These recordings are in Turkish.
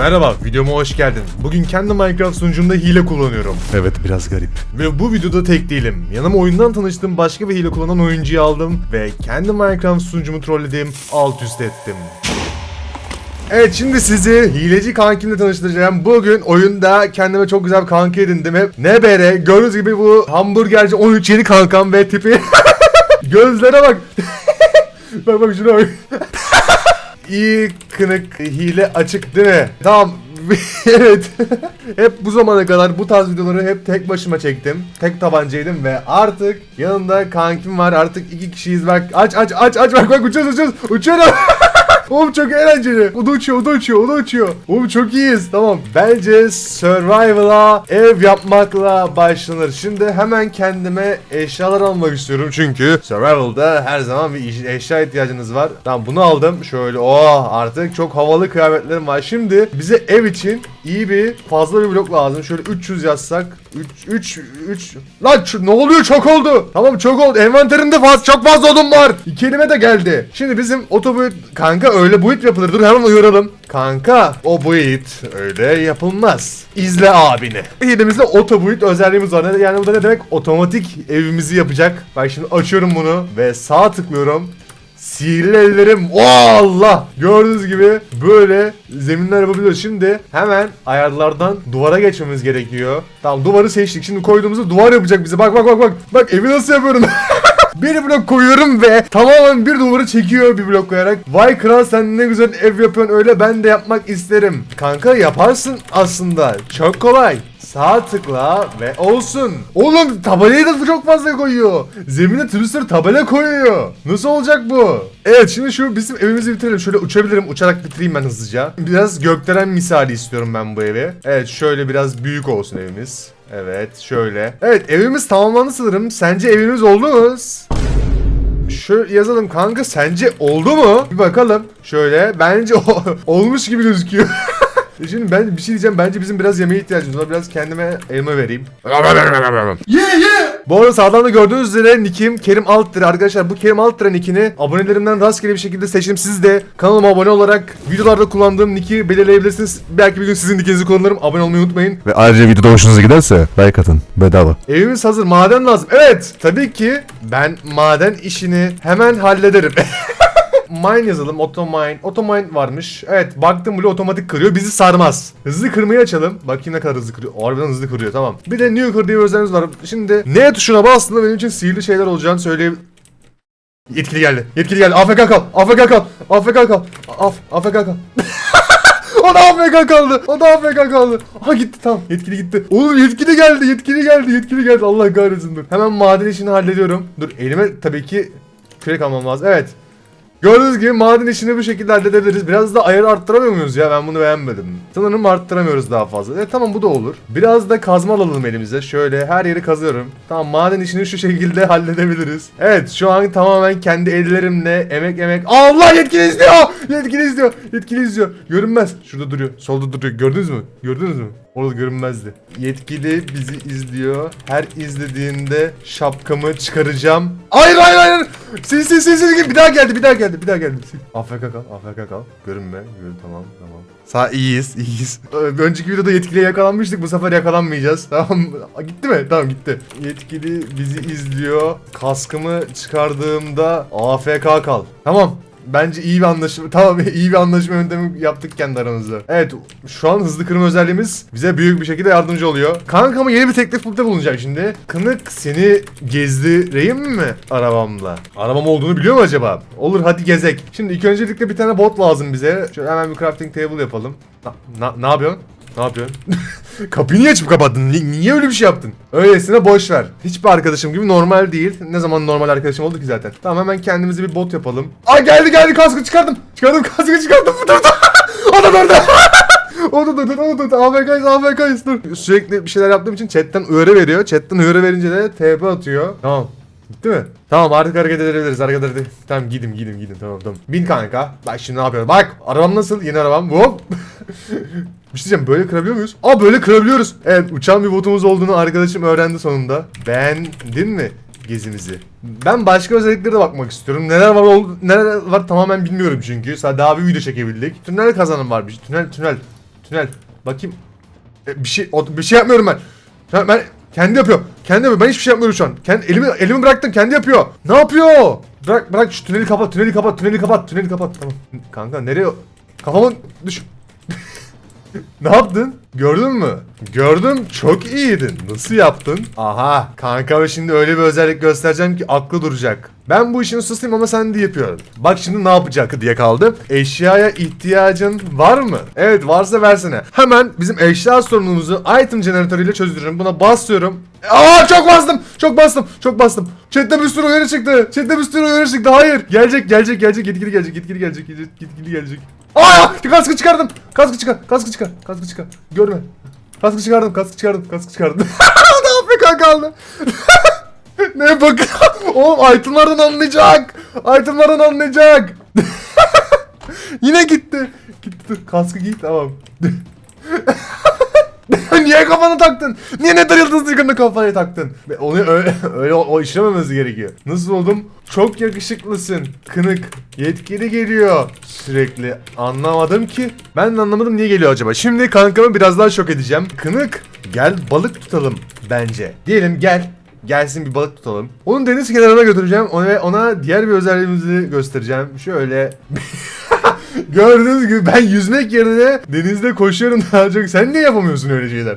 Merhaba, videoma hoş geldin. Bugün kendi Minecraft sunucumda hile kullanıyorum. Evet, biraz garip. Ve bu videoda tek değilim. Yanıma oyundan tanıştığım başka bir hile kullanan oyuncuyu aldım ve kendi Minecraft sunucumu trolledim, alt üst ettim. Evet şimdi sizi hileci kankimle tanıştıracağım. Bugün oyunda kendime çok güzel bir kanka edindim. Hep NBR gördüğünüz gibi bu hamburgerci 13 yeni kankam ve tipi. Gözlere bak. bak bak şuna bak. İyi kınık hile açık değil mi? Tamam. evet. hep bu zamana kadar bu tarz videoları hep tek başıma çektim. Tek tabancaydım ve artık yanımda kankim var. Artık iki kişiyiz bak. Aç aç aç aç bak bak uçuyoruz uçuyoruz. Uçuyorum. Oğlum çok eğlenceli. O da uçuyor, o da uçuyor, o da uçuyor. Oğlum çok iyiyiz. Tamam. Bence survival'a ev yapmakla başlanır. Şimdi hemen kendime eşyalar almak istiyorum. Çünkü survival'da her zaman bir eşya ihtiyacınız var. Tamam bunu aldım. Şöyle oh artık çok havalı kıyafetlerim var. Şimdi bize ev için iyi bir fazla bir blok lazım. Şöyle 300 yazsak. 3 3 3 Lan şu- ne oluyor çok oldu. Tamam çok oldu. Envanterimde fazla çok fazla odun var. İki elime de geldi. Şimdi bizim otobüt kanka öyle buit yapılır. Dur hemen uyaralım. Kanka o buit öyle yapılmaz. İzle abini. Elimizde otobuit özelliğimiz var. Yani bu da ne demek? Otomatik evimizi yapacak. Bak şimdi açıyorum bunu ve sağ tıklıyorum. Sihirli ellerim. Oh Allah! Gördüğünüz gibi böyle zeminler yapabiliyoruz. Şimdi hemen ayarlardan duvara geçmemiz gerekiyor. Tamam duvarı seçtik. Şimdi koyduğumuzda duvar yapacak bize. Bak bak bak bak. Bak evi nasıl yapıyorum. bir blok koyuyorum ve tamamen bir duvarı çekiyor bir blok koyarak. Vay kral sen ne güzel ev yapıyorsun öyle ben de yapmak isterim. Kanka yaparsın aslında. Çok kolay. Sağ tıkla ve olsun. Oğlum tabelayı da çok fazla koyuyor. Zemine sürü tabela koyuyor. Nasıl olacak bu? Evet şimdi şu bizim evimizi bitirelim. Şöyle uçabilirim. Uçarak bitireyim ben hızlıca. Biraz gökdelen misali istiyorum ben bu evi. Evet şöyle biraz büyük olsun evimiz. Evet şöyle. Evet evimiz tamamlandı sanırım. Sence evimiz oldu mu? Şöyle yazalım kanka sence oldu mu? Bir bakalım. Şöyle bence olmuş gibi gözüküyor. Şimdi ben bir şey diyeceğim. Bence bizim biraz yemeğe ihtiyacımız var. Biraz kendime elma vereyim. Ye ye. Bu arada sağdan da gördüğünüz üzere nickim Kerim Alttır. Arkadaşlar bu Kerim Alttır nickini abonelerimden rastgele bir şekilde seçtim. Siz de kanalıma abone olarak videolarda kullandığım nick'i belirleyebilirsiniz. Belki bir gün sizin nickinizi kullanırım. Abone olmayı unutmayın. Ve ayrıca videoda hoşunuza giderse like atın bedava. Evimiz hazır. Maden lazım. Evet. Tabii ki ben maden işini hemen hallederim. Mine yazalım. Automine. Automine varmış. Evet. Baktım bile otomatik kırıyor. Bizi sarmaz. Hızlı kırmayı açalım. Bakayım ne kadar hızlı kırıyor. Harbiden hızlı kırıyor. Tamam. Bir de Nuker diye bir özelliğimiz var. Şimdi ne tuşuna bastığında benim için sihirli şeyler olacağını söyleyeyim. Yetkili geldi. Yetkili geldi. AFK kal. AFK kal. AFK kal. Af, AFK kal. o da AFK kaldı. O da AFK kaldı. Ha gitti tamam. Yetkili gitti. Oğlum yetkili geldi. Yetkili geldi. Yetkili geldi. Allah kahretsin dur. Hemen maden işini hallediyorum. Dur elime tabii ki kürek almam lazım. Evet. Gördüğünüz gibi maden işini bu şekilde halledebiliriz. Biraz da ayarı arttıramıyor muyuz ya? Ben bunu beğenmedim. Sanırım arttıramıyoruz daha fazla. E tamam bu da olur. Biraz da kazma alalım elimize. Şöyle her yeri kazıyorum. Tamam maden işini şu şekilde halledebiliriz. Evet şu an tamamen kendi ellerimle emek emek. Allah yetkili izliyor! Yetkili izliyor! Yetkili izliyor. Görünmez. Şurada duruyor. Solda duruyor. Gördünüz mü? Gördünüz mü? Orada görünmezdi. Yetkili bizi izliyor. Her izlediğinde şapkamı çıkaracağım. Hayır hayır hayır. Sil sil sil sil. Bir daha geldi bir daha geldi bir daha geldi. AFK kal AFK kal. Görünme. Görün tamam tamam. Sağ iyiyiz iyiyiz. Ö- Önceki videoda yetkiliye yakalanmıştık. Bu sefer yakalanmayacağız. Tamam. Gitti mi? Tamam gitti. Yetkili bizi izliyor. Kaskımı çıkardığımda AFK kal. Tamam. Bence iyi bir anlaşma tamam iyi bir anlaşma yöntemi yaptık kendi aramızda. Evet şu an hızlı kırma özelliğimiz bize büyük bir şekilde yardımcı oluyor. Kankama yeni bir teklifte bulunacağım şimdi. Kınık seni gezdireyim mi arabamla? Arabam olduğunu biliyor mu acaba? Olur hadi gezek. Şimdi ilk öncelikle bir tane bot lazım bize. Şöyle hemen bir crafting table yapalım. Ne yapıyorsun? Ne yapıyorsun? Kapıyı niye açıp kapattın? Ni- niye öyle bir şey yaptın? Öylesine boş ver. Hiçbir arkadaşım gibi normal değil. Ne zaman normal arkadaşım oldu ki zaten. Tamam hemen kendimize bir bot yapalım. Ay geldi geldi kaskı çıkardım. Çıkardım kaskı çıkardım. Dur dur. o da durdu. o da durdu. O da durdu. AFK'yız AFK'yız dur. Sürekli bir şeyler yaptığım için chatten uyarı veriyor. Chatten uyarı verince de TP atıyor. Tamam. Gitti mi? Tamam artık hareket edebiliriz hareket. Tamam gidim gidim gidim tamam tamam. Bin kanka. Bak şimdi ne yapıyorum. Bak arabam nasıl? Yeni arabam. Hop. bir şey diyeceğim böyle kırabiliyor muyuz? Aa böyle kırabiliyoruz. Evet uçan bir botumuz olduğunu arkadaşım öğrendi sonunda. Beğendin mi gezimizi? Ben başka özelliklere de bakmak istiyorum. Neler var ol- neler var tamamen bilmiyorum çünkü. Sadece daha bir video çekebildik. Tünel kazanım varmış. Tünel tünel. Tünel. Bakayım. E, bir şey o- bir şey yapmıyorum ben. Ben, ben kendi yapıyor. Kendi yapıyor. Ben hiçbir şey yapmıyorum şu an. Kendi elimi elimi bıraktım. Kendi yapıyor. Ne yapıyor? Bırak bırak şu tüneli kapat. Tüneli kapat. Tüneli kapat. Tüneli kapat. Tamam. Kanka nereye? Kafamın düş. Ne yaptın? Gördün mü? Gördüm. Çok iyiydin. Nasıl yaptın? Aha. Kanka şimdi öyle bir özellik göstereceğim ki aklı duracak. Ben bu işin ustasıyım ama sen de yapıyorsun. Bak şimdi ne yapacak diye kaldı. Eşyaya ihtiyacın var mı? Evet varsa versene. Hemen bizim eşya sorunumuzu item jeneratörüyle çözüyorum. Buna basıyorum. Aa çok bastım. Çok bastım. Çok bastım. Chat'te bir sürü uyarı çıktı. Chat'te bir sürü uyarı çıktı. Hayır. Gelecek gelecek gelecek. Gitgili gelecek. Gitgili gelecek. Gitgili gitgili gelecek. Aa! Kaskı çıkardım. Kaskı çıkar. Kaskı çıkar. Kaskı çıkar. Görme. Kaskı çıkardım. Kaskı çıkardım. Kaskı çıkardım. ne yapıyor kaldı? ne bak? Oğlum itemlardan anlayacak. Itemlardan anlayacak. Yine gitti. Gitti. Kaskı giy tamam. Niye kafana taktın? Niye ne yıldız yıkında kafaya taktın? Onu öyle, öyle o, işlememesi gerekiyor. Nasıl oldum? Çok yakışıklısın. Kınık. Yetkili geliyor. Sürekli. Anlamadım ki. Ben de anlamadım niye geliyor acaba. Şimdi kankamı biraz daha şok edeceğim. Kınık. Gel balık tutalım bence. Diyelim gel. Gelsin bir balık tutalım. Onu deniz kenarına götüreceğim. Ona, ona diğer bir özelliğimizi göstereceğim. Şöyle Gördüğünüz gibi ben yüzmek yerine denizde koşuyorum daha çok. Sen niye yapamıyorsun öyle şeyler?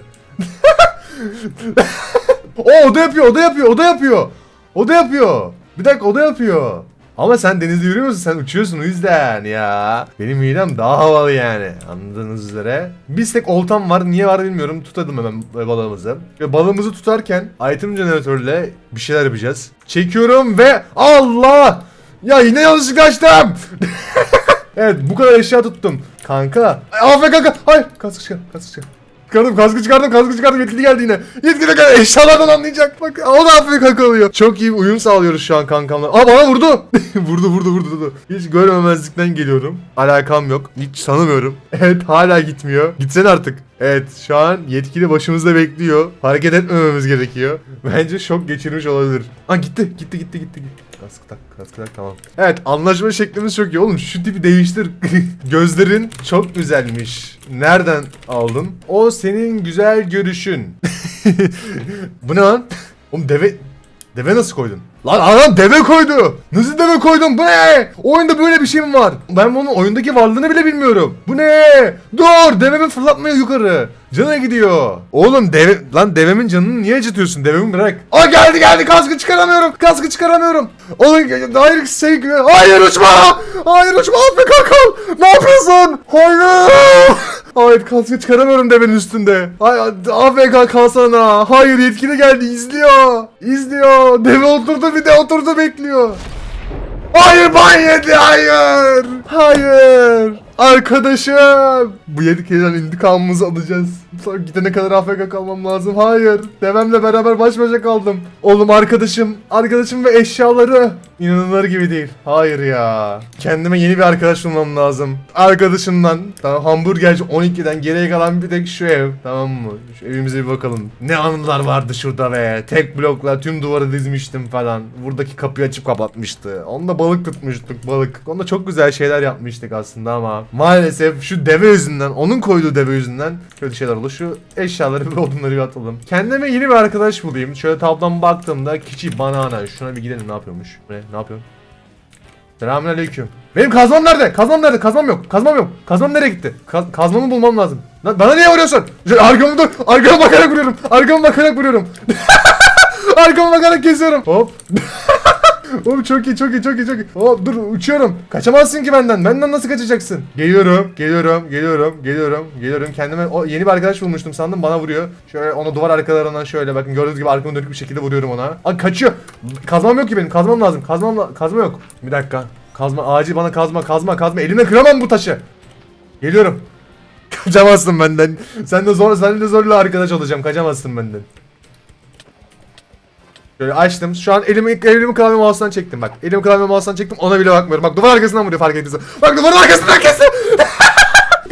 o o da yapıyor, o da yapıyor, o da yapıyor. O da yapıyor. Bir dakika o da yapıyor. Ama sen denizde yürümüyorsun, sen uçuyorsun o yüzden ya. Benim midem daha havalı yani. Anladığınız üzere. Bir tek oltam var, niye var bilmiyorum. Tutadım hemen balığımızı. Ve balığımızı tutarken item jeneratörle bir şeyler yapacağız. Çekiyorum ve Allah! Ya yine yanlışlıkla açtım. Evet bu kadar eşya tuttum. Kanka. Aferin kanka. Hayır. Kaskı çıkar. Kaskı çıkar. Çıkardım kaskı çıkardım kaskı çıkardım yetkili geldi yine. Yetkili geldi eşyalardan anlayacak bak o da hafif kanka oluyor. Çok iyi uyum sağlıyoruz şu an kankamla. Aa bana vurdu. vurdu vurdu vurdu vurdu. Hiç görmemezlikten geliyorum. Alakam yok. Hiç tanımıyorum. Evet hala gitmiyor. Gitsen artık. Evet şu an yetkili başımızda bekliyor. Hareket etmememiz gerekiyor. Bence şok geçirmiş olabilir. Aa gitti gitti gitti gitti. gitti. Kaskı tak, kaskı tak tamam. Evet anlaşma şeklimiz çok iyi. Oğlum şu tipi değiştir. Gözlerin çok güzelmiş. Nereden aldın? O senin güzel görüşün. Bu ne lan? Oğlum deve... Deve nasıl koydun? Lan adam deve koydu. Nasıl deve koydun? Bu ne? Oyunda böyle bir şey mi var? Ben bunun oyundaki varlığını bile bilmiyorum. Bu ne? Dur devemi fırlatmıyor yukarı. Canı gidiyor. Oğlum deve... Lan devemin canını niye acıtıyorsun? Devemi bırak. Aa geldi geldi kaskı çıkaramıyorum. Kaskı çıkaramıyorum. Oğlum hayır şey... Hayır uçma. Hayır uçma. Afrika kal. Ne yapıyorsun? Hayır. Hayır kaskı çıkaramıyorum devenin üstünde. Hayır AFK kalsana. Hayır yetkili geldi izliyor. İzliyor. Deve oturdu bir de oturdu bekliyor. Hayır ban yedi hayır. Hayır. Arkadaşım. Bu yetkiliden intikamımızı alacağız. Sonra gidene kadar AFK kalmam lazım. Hayır. Devemle beraber baş başa kaldım. Oğlum arkadaşım. Arkadaşım ve eşyaları. İnanılır gibi değil. Hayır ya. Kendime yeni bir arkadaş bulmam lazım. Arkadaşımdan. Tamam hamburgerci 12'den geriye kalan bir tek şu ev. Tamam mı? Şu evimize bir bakalım. Ne anılar vardı şurada be. Tek blokla tüm duvarı dizmiştim falan. Buradaki kapıyı açıp kapatmıştı. Onda balık tutmuştuk balık. Onda çok güzel şeyler yapmıştık aslında ama maalesef şu deve yüzünden, onun koyduğu deve yüzünden kötü şeyler oldu. Şu eşyaları ve odunları bir atalım. Kendime yeni bir arkadaş bulayım. Şöyle tablodan baktığımda Kiçi Banana. Şuna bir gidelim ne yapıyormuş? Ne, ne yapıyorsun? Selamünaleyküm. Benim kazmam nerede? Kazmam nerede? Kazmam yok. Kazmam yok. Kazmam nereye gitti? Ka- kazmamı bulmam lazım. Lan bana niye vuruyorsun? Arkamı dur. Arkama bakarak vuruyorum. Arkama bakarak vuruyorum. arkama bakarak kesiyorum. Hop. Oğlum çok iyi çok iyi çok iyi çok iyi. Hop dur uçuyorum. Kaçamazsın ki benden. Benden nasıl kaçacaksın? Geliyorum, geliyorum, geliyorum, geliyorum, geliyorum. Kendime o yeni bir arkadaş bulmuştum sandım bana vuruyor. Şöyle onu duvar arkalarından şöyle bakın gördüğünüz gibi arkamı dönük bir şekilde vuruyorum ona. Aa kaçıyor. Kazmam yok ki benim. Kazmam lazım. Kazmam la- kazma yok. Bir dakika. Kazma acil bana kazma kazma kazma. Elimle kıramam bu taşı. Geliyorum. Kaçamazsın benden. Sen de zor sen de zorla arkadaş olacağım. Kaçamazsın benden. Şöyle açtım. Şu an elimi elimi klavye mouse'dan çektim bak. Elimi klavye mouse'dan çektim. Ona bile bakmıyorum. Bak duvar arkasından vuruyor fark ettiysen. Bak duvarın arkasından kesti.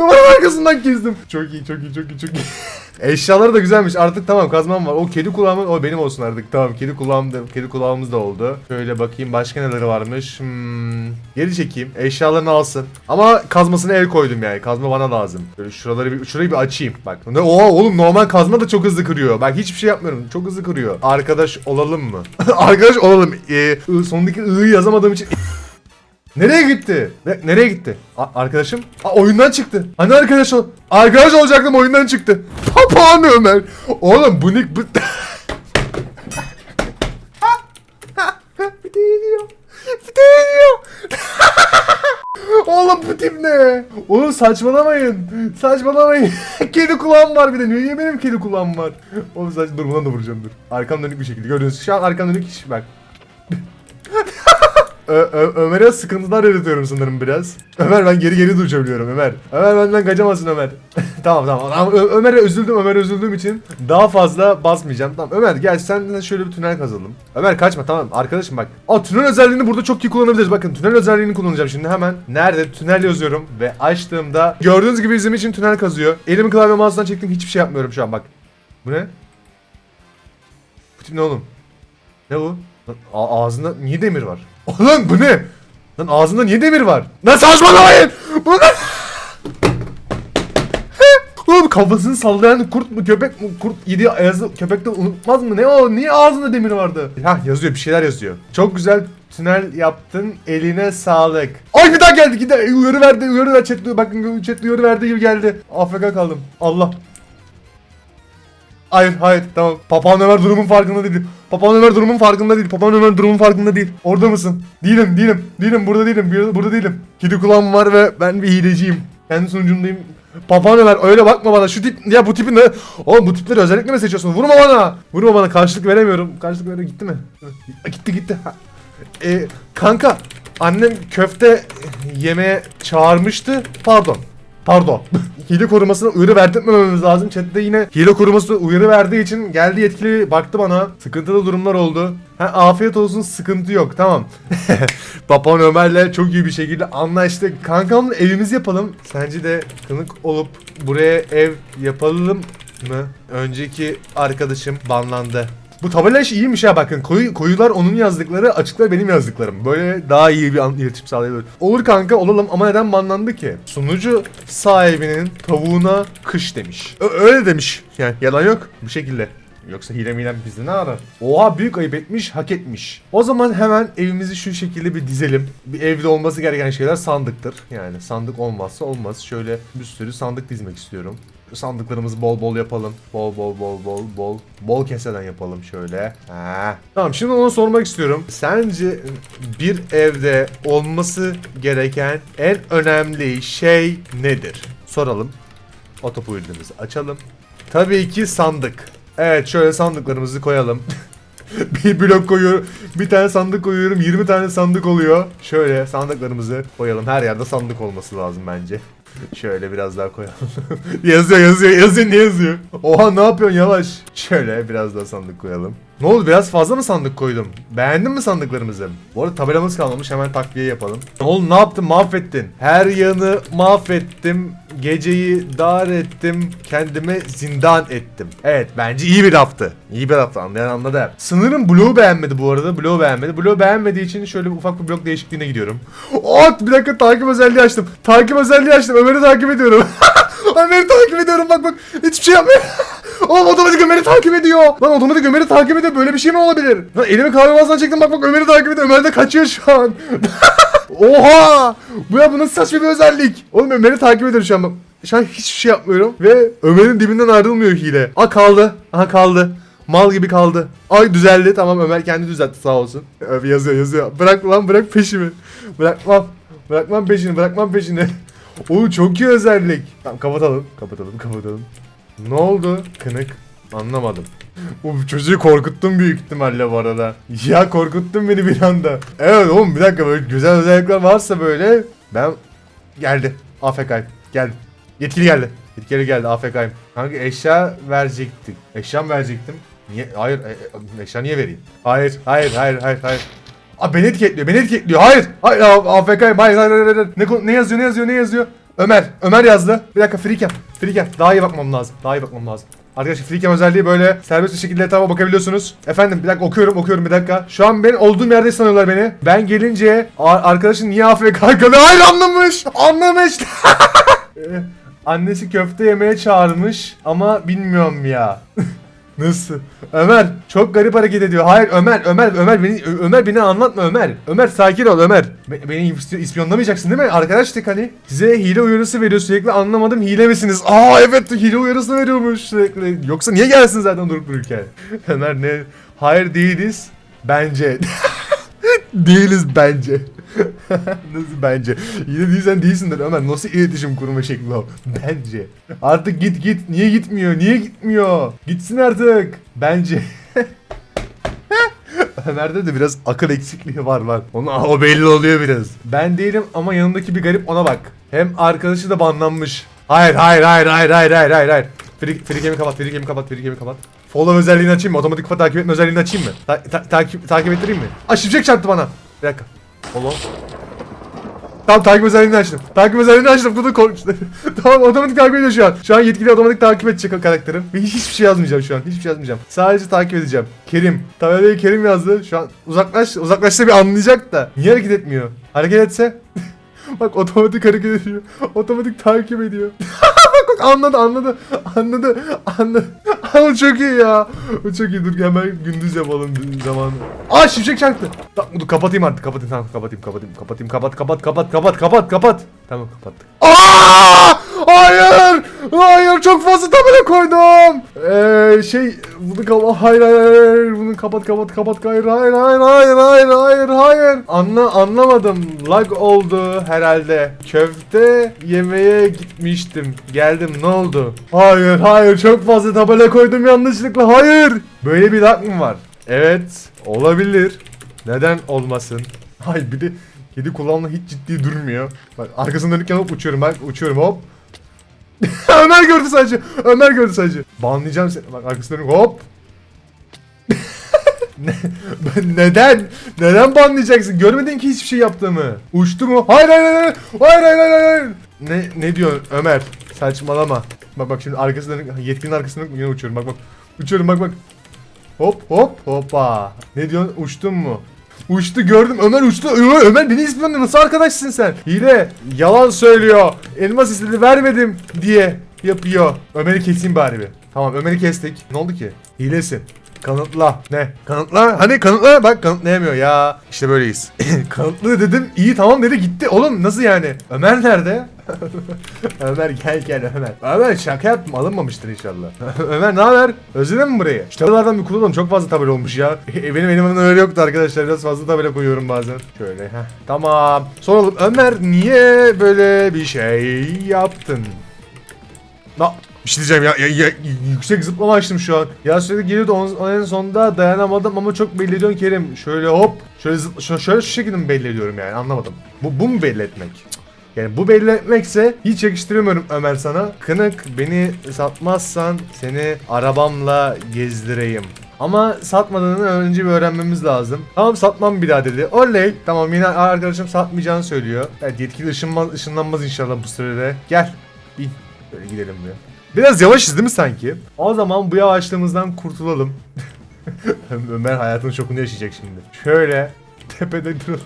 Duvar Duvarın arkasından kestim. Çok iyi çok iyi çok iyi çok iyi. Eşyaları da güzelmiş. Artık tamam kazmam var. O kedi kulağımı o benim olsun artık. Tamam kedi kulağım da kedi kulağımız da oldu. Şöyle bakayım başka neleri varmış. Hmm, geri çekeyim. Eşyalarını alsın. Ama kazmasına el koydum yani. Kazma bana lazım. Böyle şuraları bir şurayı bir açayım. Bak. Ne oha oğlum normal kazma da çok hızlı kırıyor. Bak hiçbir şey yapmıyorum. Çok hızlı kırıyor. Arkadaş olalım mı? Arkadaş olalım. Ee, sondaki ı'yı yazamadığım için Nereye gitti? Ne- nereye gitti? A- arkadaşım? Aa, oyundan çıktı. Hani arkadaş ol? Arkadaş olacaktım oyundan çıktı. Papağan Ömer. Oğlum bu nick bu... bir de yeniyor. Bir de yeniyor. Oğlum bu tip ne? Oğlum saçmalamayın. Saçmalamayın. kedi kulağım var bir de. Niye benim kedi kulağım var? Oğlum saç dur buna da vuracağım dur. Arkam dönük bir şekilde. Gördünüz. Şu an arkam dönük iş bak. Ö- Ömer'e sıkıntılar yarıtıyorum sanırım biraz. Ömer ben geri geri durabiliyorum Ömer. Ömer benden kaçamazsın Ömer. tamam tamam. tamam. Ömer'e üzüldüm Ömer'e üzüldüğüm için daha fazla basmayacağım. Tamam Ömer gel sen de şöyle bir tünel kazalım. Ömer kaçma tamam arkadaşım bak. Aa tünel özelliğini burada çok iyi kullanabiliriz. Bakın tünel özelliğini kullanacağım şimdi hemen. Nerede? Tünel yazıyorum ve açtığımda gördüğünüz gibi bizim için tünel kazıyor. Elimi klavye mouse'dan çektim hiçbir şey yapmıyorum şu an bak. Bu ne? Bu tip ne oğlum? Ne bu? A- ağzında niye demir var? Oğlum bu ne? Lan ağzında niye demir var? Lan saçmalamayın! Bu ne? Oğlum kafasını sallayan kurt mu köpek mi? Kurt yedi ayazı köpekten unutmaz mı? Ne o? Niye ağzında demir vardı? Hah yazıyor bir şeyler yazıyor. Çok güzel tünel yaptın. Eline sağlık. Ay bir daha geldi. Gide uyarı verdi. Uyarı ver chat. Bakın chat uyarı verdi gibi geldi. AFK kaldım. Allah. Hayır hayır tamam. Papağan Ömer durumun farkında değil. Papağan Ömer durumun farkında değil. Papağan Ömer durumun farkında değil. Orada mısın? Değilim değilim. Değilim burada değilim. Burada değilim. Kedi kulağım var ve ben bir hileciyim. Kendi sunucumdayım. Papağan Ömer öyle bakma bana. Şu tip ya bu tipin ne? Oğlum bu tipleri özellikle mi seçiyorsun? Vurma bana. Vurma bana. Karşılık veremiyorum. Karşılık veriyor. Gitti mi? Gitti gitti. E, kanka annem köfte yemeye çağırmıştı. Pardon. Pardon. hile korumasına uyarı verdirtmememiz lazım. Chat'te yine hile koruması uyarı verdiği için geldi yetkili baktı bana. Sıkıntılı durumlar oldu. Ha afiyet olsun sıkıntı yok tamam. Papağan Ömer'le çok iyi bir şekilde anlaştık. Kankamla evimizi yapalım. Sence de kınık olup buraya ev yapalım mı? Önceki arkadaşım banlandı. Bu tabela işi iyiymiş ha bakın. Koyu, koyular onun yazdıkları, açıklar benim yazdıklarım. Böyle daha iyi bir an, iletişim sağlayabilir. Olur kanka olalım ama neden banlandı ki? Sunucu sahibinin tavuğuna kış demiş. Ö- öyle demiş. Yani yalan yok. Bu şekilde. Yoksa hile milen bizi ne arar? Oha büyük ayıp etmiş, hak etmiş. O zaman hemen evimizi şu şekilde bir dizelim. Bir evde olması gereken şeyler sandıktır. Yani sandık olmazsa olmaz. Şöyle bir sürü sandık dizmek istiyorum. Sandıklarımızı bol bol yapalım. Bol bol bol bol bol. Bol keseden yapalım şöyle. Ha. Tamam şimdi onu sormak istiyorum. Sence bir evde olması gereken en önemli şey nedir? Soralım. Otopuyurduğumuzu açalım. Tabii ki sandık. Evet şöyle sandıklarımızı koyalım. bir blok koyuyorum. Bir tane sandık koyuyorum. 20 tane sandık oluyor. Şöyle sandıklarımızı koyalım. Her yerde sandık olması lazım bence. Şöyle biraz daha koyalım. yazıyor yazıyor yazıyor ne yazıyor? Oha ne yapıyorsun yavaş. Şöyle biraz daha sandık koyalım. Ne oldu biraz fazla mı sandık koydum? Beğendin mi sandıklarımızı? Bu arada tabelamız kalmamış hemen takviye yapalım. Oğlum ne yaptın mahvettin. Her yanı mahvettim. Geceyi dar ettim. Kendime zindan ettim. Evet bence iyi bir laftı. İyi bir laftı anlayan anladı. Sanırım Blue beğenmedi bu arada. Blue beğenmedi. Blue beğenmediği için şöyle ufak bir blok değişikliğine gidiyorum. Oh bir dakika takip özelliği açtım. Takip özelliği açtım. Ömer'i takip ediyorum. Ömer'i takip ediyorum bak bak. Hiçbir şey yapmıyor. Oğlum otomatik Ömer'i takip ediyor. Lan otomatik Ömer'i takip ediyor. Böyle bir şey mi olabilir? Lan elimi kahvemazdan çektim bak bak Ömer'i takip ediyor. Ömer de kaçıyor şu an. Oha! Bu ya bu nasıl saçma bir özellik? Oğlum Ömer'i takip ediyorum şu an bak. Şu an hiçbir şey yapmıyorum ve Ömer'in dibinden ayrılmıyor hile. Aa kaldı. Aha kaldı. Mal gibi kaldı. Ay düzeldi tamam Ömer kendi düzeltti sağ olsun. Öf yazıyor yazıyor. Bırak lan bırak peşimi. Bırakmam. Bırakmam peşini bırakmam peşini. Oo çok iyi özellik. Tamam kapatalım. Kapatalım kapatalım. Ne oldu? Kınık. Anlamadım. Uf çocuğu korkuttun büyük ihtimalle bu arada. Ya korkuttun beni bir anda. Evet oğlum bir dakika böyle güzel özellikler varsa böyle ben geldi. AFK'yim. Geldi. Yetkili geldi. Yetkili geldi AFK'yim. Kanka eşya verecektik. Eşya mı verecektim? Niye? Hayır. e, e, eşya niye vereyim? Hayır. Hayır. Hayır. Hayır. Hayır. Aa beni etiketliyor. Beni etiketliyor. Hayır. Hayır. A- AFK'yim. Hayır. Hayır. Hayır. hayır. Ne, ne yazıyor? Ne yazıyor? Ne yazıyor? Ömer. Ömer yazdı. Bir dakika Freecam. Freecam. Daha iyi bakmam lazım. Daha iyi bakmam lazım. Arkadaşlar Freecam özelliği böyle serbest bir şekilde etrafa bakabiliyorsunuz. Efendim bir dakika okuyorum okuyorum bir dakika. Şu an ben olduğum yerde sanıyorlar beni. Ben gelince arkadaşın niye AFK kaldı? Hayır anlamış. Anlamış. Ee, Annesi köfte yemeye çağırmış ama bilmiyorum ya. Nasıl? Ömer çok garip hareket ediyor. Hayır Ömer Ömer Ömer beni Ömer beni anlatma Ömer. Ömer sakin ol Ömer. Be- beni isp- ispiyonlamayacaksın değil mi? Arkadaştık hani. Size hile uyarısı veriyor sürekli anlamadım hile misiniz? Aa evet hile uyarısı veriyormuş sürekli. Yoksa niye gelsin zaten durup dururken? Ömer ne? Hayır değiliz. Bence. Değiliz bence. Nasıl bence? Yine değilsen değilsindir Ömer. Nasıl iletişim kurma şekli o? Bence. Artık git git. Niye gitmiyor? Niye gitmiyor? Gitsin artık. Bence. Ömer'de de biraz akıl eksikliği var var. Onun o belli oluyor biraz. Ben değilim ama yanındaki bir garip ona bak. Hem arkadaşı da banlanmış. Hayır hayır hayır hayır hayır hayır hayır hayır. Free, free game'i kapat, free game'i kapat, free game'i kapat. Follow özelliğini açayım mı? Otomatik takip etme özelliğini açayım mı? Ta- ta- takip, takip ettireyim mi? Aa şimşek çarptı bana. Bir dakika. Follow. Tamam takip özelliğini açtım. Takip özelliğini açtım. Dur dur korkmuştu. tamam otomatik takip ediyor şu an. Şu an yetkili otomatik takip edecek o karakterim. Ve hiçbir şey yazmayacağım şu an. Hiçbir şey yazmayacağım. Sadece takip edeceğim. Kerim. Tabelaya Kerim yazdı. Şu an uzaklaş. Uzaklaşsa bir anlayacak da. Niye hareket etmiyor? Hareket etse. bak otomatik hareket ediyor. Otomatik takip ediyor. anladı anladı. Anladı. Anladı. Ama çok iyi ya. Bu çok iyi. Dur hemen gündüz yapalım zamanı. Aa şimşek çaktı. Tamam dur kapatayım artık. Kapatayım tamam kapatayım kapatayım kapatayım. Kapat kapat kapat kapat kapat kapat. Tamam kapattık. Aa! Hayır! Hayır çok fazla tabela koydum. Ee, şey bunu kapat. Hayır hayır. Bunu kapat kapat kapat. Hayır hayır hayır hayır hayır hayır hayır. Anla anlamadım. Lag oldu herhalde. Köfte yemeye gitmiştim. Geldim ne oldu? Hayır hayır çok fazla tabela koydum yanlışlıkla. Hayır. Böyle bir lag mı var? Evet olabilir. Neden olmasın? Hayır bir de kedi kulağımla hiç ciddi durmuyor. Bak arkasını dönükken hop uçuyorum bak uçuyorum hop. Ömer gördü sadece. Ömer gördü sadece. Banlayacağım seni. Bak arkasını dönüyorum hop. Neden? Neden banlayacaksın? Görmedin ki hiçbir şey yaptığımı. Uçtu mu? Hayır hayır hayır. Hayır hayır hayır hayır. Ne ne diyorsun Ömer? Saçmalama. Bak bak şimdi arkasından yetkinin arkasından yine uçuyorum. Bak bak. Uçuyorum bak bak. Hop hop hoppa. Ne diyorsun? Uçtun mu? Uçtu gördüm. Ömer uçtu. Ö- Ömer beni ispiyonluyor. Nasıl arkadaşsın sen? Hile. Yalan söylüyor. Elmas istedi vermedim diye yapıyor. Ömer'i keseyim bari bir. Tamam Ömer'i kestik. Ne oldu ki? Hilesin. Kanıtla. Ne? Kanıtla. Hani kanıtla. Bak kanıtlayamıyor ya. İşte böyleyiz. Kanıtlı dedim. İyi tamam dedi gitti. Oğlum nasıl yani? Ömer nerede? Ömer gel gel Ömer. Ömer şaka yaptım alınmamıştır inşallah. Ömer ne haber? Özledin mi burayı? İşte buralardan bir kullanalım çok fazla tabela olmuş ya. E, benim elimden öyle yoktu arkadaşlar biraz fazla tabela koyuyorum bazen. Şöyle heh. Tamam. Soralım Ömer niye böyle bir şey yaptın? Na bir şey diyeceğim ya, ya, ya- yüksek zıplama açtım şu an. Ya sürekli geliyordu on, en sonunda dayanamadım ama çok belli ediyorsun Kerim. Şöyle hop şöyle zıpla, şöyle, şu şekilde mi belli ediyorum yani anlamadım. Bu, bu mu belli etmek? Yani bu belli etmekse hiç yakıştıramıyorum Ömer sana. Kınık beni satmazsan seni arabamla gezdireyim. Ama satmadığını önce bir öğrenmemiz lazım. Tamam satmam bir daha dedi. Oley. Tamam yine arkadaşım satmayacağını söylüyor. Evet yetkili ışınlanmaz inşallah bu sürede. Gel. Bin. Böyle gidelim diyor. Biraz yavaşız değil mi sanki? O zaman bu yavaşlığımızdan kurtulalım. Ömer hayatının şokunu yaşayacak şimdi. Şöyle tepede duralım.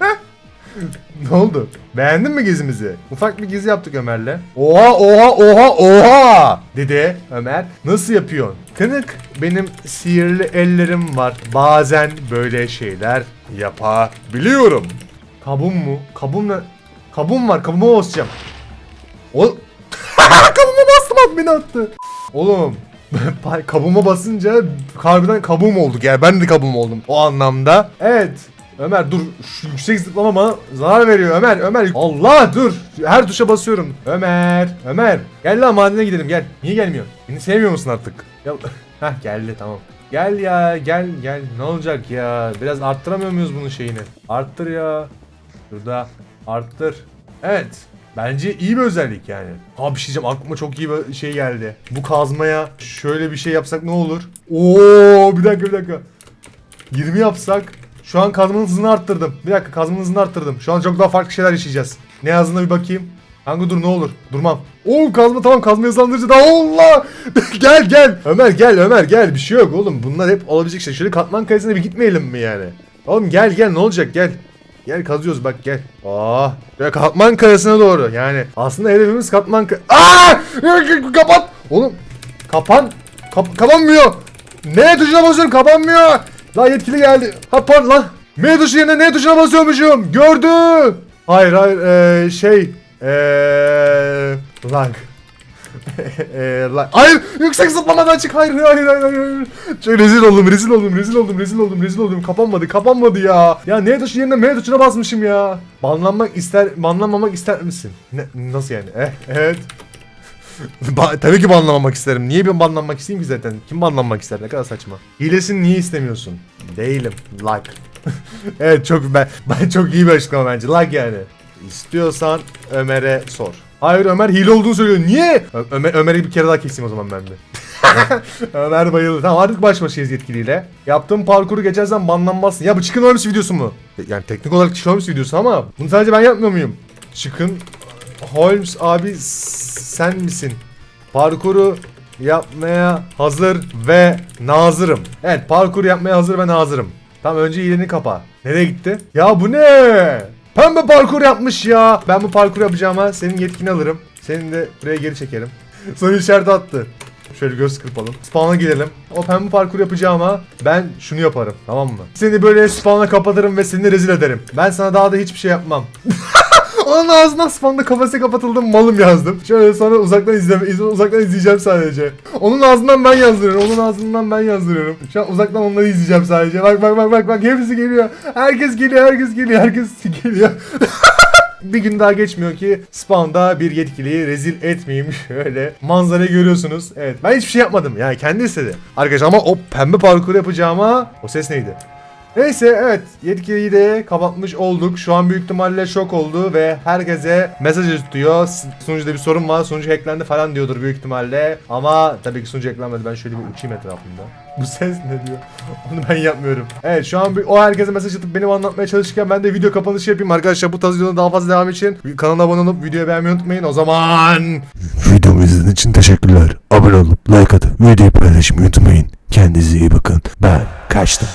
ne oldu? Beğendin mi gezimizi? Ufak bir gezi yaptık Ömer'le. Oha oha oha oha dedi Ömer. Nasıl yapıyorsun? Kınık benim sihirli ellerim var. Bazen böyle şeyler yapabiliyorum. Kabum mu? Kabum ne? Kabum var. Kabuma basacağım. O kabuma bastım beni attı. Oğlum kabuma basınca harbiden kabuğum olduk yani ben de kabuğum oldum o anlamda. Evet. Ömer dur. Şu yüksek zıplama bana zarar veriyor Ömer. Ömer Allah dur. Her tuşa basıyorum. Ömer Ömer. Gel lan madene gidelim gel. Niye gelmiyor beni sevmiyor musun artık? Ya Heh geldi tamam. Gel ya gel gel. Ne olacak ya? Biraz arttıramıyor muyuz bunun şeyini? Arttır ya. Şurada. Arttır. Evet Bence iyi bir özellik yani. Abi bir şey diyeceğim aklıma çok iyi bir şey geldi. Bu kazmaya şöyle bir şey yapsak ne olur? Oo bir dakika bir dakika. 20 yapsak şu an kazmanın hızını arttırdım. Bir dakika kazmanın hızını arttırdım. Şu an çok daha farklı şeyler yaşayacağız. Ne yazdığına bir bakayım. Kanka dur ne olur. Durmam. Oo kazma tamam kazma hızlandırıcı da Allah. gel gel. Ömer gel Ömer gel. Bir şey yok oğlum. Bunlar hep olabilecek şey. Şöyle katman kayasına bir gitmeyelim mi yani? Oğlum gel gel ne olacak gel. Gel kazıyoruz bak gel. Aa, böyle katman kayasına doğru. Yani aslında hedefimiz katman kay... Aa! Kapat. Oğlum kapan. Kap kapanmıyor. Ne tuşuna basıyorum kapanmıyor. La yetkili geldi. Ha pardon lan. M tuşu yerine ne tuşuna basıyormuşum. Gördüm. Hayır hayır ee, şey eee lag. Hayır yüksek zıplamadan çık. Hayır hayır hayır hayır. Çok rezil oldum rezil oldum rezil oldum rezil oldum rezil oldum. Kapanmadı kapanmadı ya. Ya ne tuşu yerine M tuşuna basmışım ya. Banlanmak ister banlanmamak ister misin? Ne, nasıl yani? Eh, evet. Ba- Tabii ki banlamamak isterim. Niye ben banlanmak isteyeyim ki zaten? Kim banlanmak ister? Ne kadar saçma. Hilesini niye istemiyorsun? Değilim. Like. evet çok ben, ben çok iyi bir açıklama bence. Like yani. İstiyorsan Ömer'e sor. Hayır Ömer hile olduğunu söylüyor. Niye? Ö- Ömer Ömer'i bir kere daha keseyim o zaman ben de. Ömer bayıldı. Tamam artık baş başayız yetkiliyle. Yaptığım parkuru geçersen banlanmazsın. Ya bu Chicken Holmes videosu mu? Yani teknik olarak Chicken Holmes videosu ama bunu sadece ben yapmıyor muyum? Chicken Holmes abi sen misin? Parkuru yapmaya hazır ve nazırım. Evet parkur yapmaya hazır ve nazırım. Tamam önce ileni kapa. Nereye gitti? Ya bu ne? Pembe parkur yapmış ya. Ben bu parkur yapacağıma senin yetkini alırım. Senin de buraya geri çekerim. Sonra işaret attı. Şöyle göz kırpalım. Spawn'a gidelim. O pembe parkur yapacağıma ben şunu yaparım. Tamam mı? Seni böyle spawn'a kapatırım ve seni rezil ederim. Ben sana daha da hiçbir şey yapmam. Onun ağzından spawn'da kafası kapatıldı malım yazdım. Şöyle sonra uzaktan izleme, iz- uzaktan izleyeceğim sadece. Onun ağzından ben yazdırıyorum. Onun ağzından ben yazdırıyorum. Şu an uzaktan onları izleyeceğim sadece. Bak bak bak bak bak hepsi geliyor. Herkes geliyor, herkes geliyor, herkes geliyor. bir gün daha geçmiyor ki spawn'da bir yetkiliyi rezil etmeyeyim. Şöyle manzarayı görüyorsunuz. Evet ben hiçbir şey yapmadım. Yani kendi istedi. Arkadaşlar ama o pembe parkur yapacağıma o ses neydi? Neyse evet yetkiliyi de kapatmış olduk. Şu an büyük ihtimalle şok oldu ve herkese mesaj. S- Sunucuda bir sorun var. Sunucu hacklendi falan diyordur büyük ihtimalle. Ama tabii ki sunucu hacklenmedi. Ben şöyle bir uçayım etrafında. Bu ses ne diyor? Onu ben yapmıyorum. Evet şu an bir, o herkese mesaj atıp benim anlatmaya çalışırken ben de video kapanışı yapayım. Arkadaşlar bu tarz videoların daha fazla devam için kanala abone olup videoyu beğenmeyi unutmayın. O zaman... Videomu izlediğiniz için teşekkürler. Abone olup like atıp videoyu paylaşmayı unutmayın. Kendinize iyi bakın. Ben kaçtım.